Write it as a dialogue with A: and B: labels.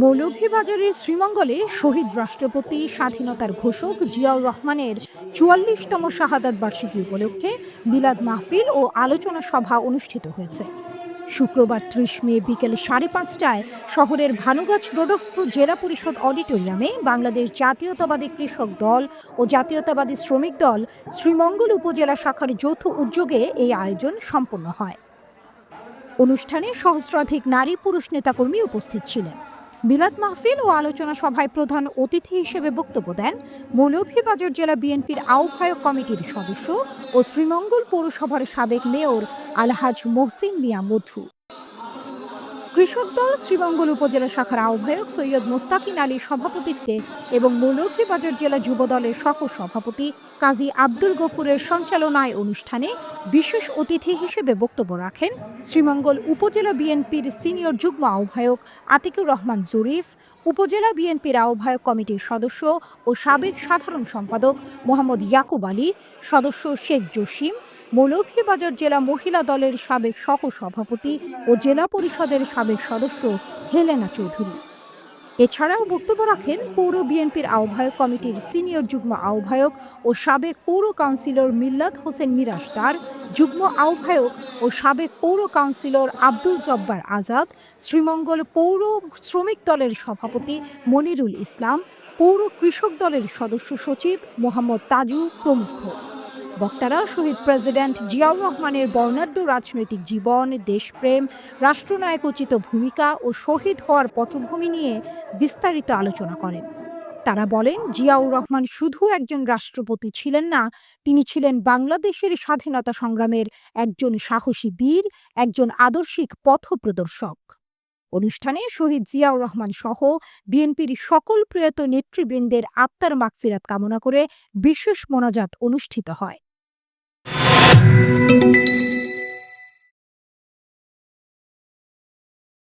A: মৌলভীবাজারের শ্রীমঙ্গলে শহীদ রাষ্ট্রপতি স্বাধীনতার ঘোষক জিয়াউর রহমানের চুয়াল্লিশতম শাহাদাত বার্ষিকী উপলক্ষে মিলাদ মাহফিল ও আলোচনা সভা অনুষ্ঠিত হয়েছে। শুক্রবার ত্রিশ মে বিকেল সাড়ে পাঁচটায় শহরের ভানুগাছ রোডস্থ জেলা পরিষদ অডিটোরিয়ামে বাংলাদেশ জাতীয়তাবাদী কৃষক দল ও জাতীয়তাবাদী শ্রমিক দল শ্রীমঙ্গল উপজেলা শাখার যৌথ উদ্যোগে এই আয়োজন সম্পন্ন হয়। অনুষ্ঠানে সহস্রাধিক নারী পুরুষ নেতাকর্মী উপস্থিত ছিলেন। মিলাদ মাহফিল ও আলোচনা সভায় প্রধান অতিথি হিসেবে বক্তব্য দেন মৌলভীবাজার জেলা বিএনপির আহ্বায়ক কমিটির সদস্য ও শ্রীমঙ্গল পৌরসভার সাবেক মেয়র আলহাজ মোহসিন মিয়া মধু। কৃষক দল শ্রীমঙ্গল উপজেলা শাখার আহ্বায়ক সৈয়দ মোস্তাকিন আলীর সভাপতিত্বে এবং মৌলভীবাজার জেলা যুব দলের সহ সভাপতি কাজী আব্দুল গফুরের সঞ্চালনায় অনুষ্ঠানে বিশেষ অতিথি হিসেবে বক্তব্য রাখেন শ্রীমঙ্গল উপজেলা বিএনপির সিনিয়র যুগ্ম আহ্বায়ক আতিকুর রহমান জরিফ, উপজেলা বিএনপির আহ্বায়ক কমিটির সদস্য ও সাবেক সাধারণ সম্পাদক মোহাম্মদ ইয়াকুব আলী, সদস্য শেখ জসিম মৌলভীবাজার জেলা মহিলা দলের সাবেক সহ সভাপতি ও জেলা পরিষদের সাবেক সদস্য হেলেনা চৌধুরী। এছাড়াও বক্তব্য রাখেন পৌর বিএনপির আহ্বায়ক কমিটির সিনিয়র যুগ্ম আহ্বায়ক ও সাবেক পৌর কাউন্সিলর মিল্লাত হোসেন মিরাজদার যুগ্ম আহ্বায়ক ও সাবেক পৌর কাউন্সিলর আব্দুল জব্বার আজাদ, শ্রীমঙ্গল পৌর শ্রমিক দলের সভাপতি মনিরুল ইসলাম, পৌর কৃষক দলের সদস্য সচিব মোহাম্মদ তাজু প্রমুখ। বক্তারা শহীদ প্রেসিডেন্ট জিয়াউর রহমানের বর্ণাঢ্য রাজনৈতিক জীবন, দেশপ্রেম, রাষ্ট্রনায়ক উচিত ভূমিকা ও শহীদ হওয়ার পটভূমি নিয়ে বিস্তারিত আলোচনা করেন। তারা বলেন, জিয়াউর রহমান শুধু একজন রাষ্ট্রপতি ছিলেন না, তিনি ছিলেন বাংলাদেশের স্বাধীনতা সংগ্রামের একজন সাহসী বীর, একজন আদর্শিক পথপ্রদর্শক অনুষ্ঠানে শহীদ জিয়াউর রহমান সহ বিএনপির সকল প্রয়াত নেতৃবৃন্দের আত্মার মাগফিরাত কামনা করে বিশেষ মোনাজাত অনুষ্ঠিত হয়।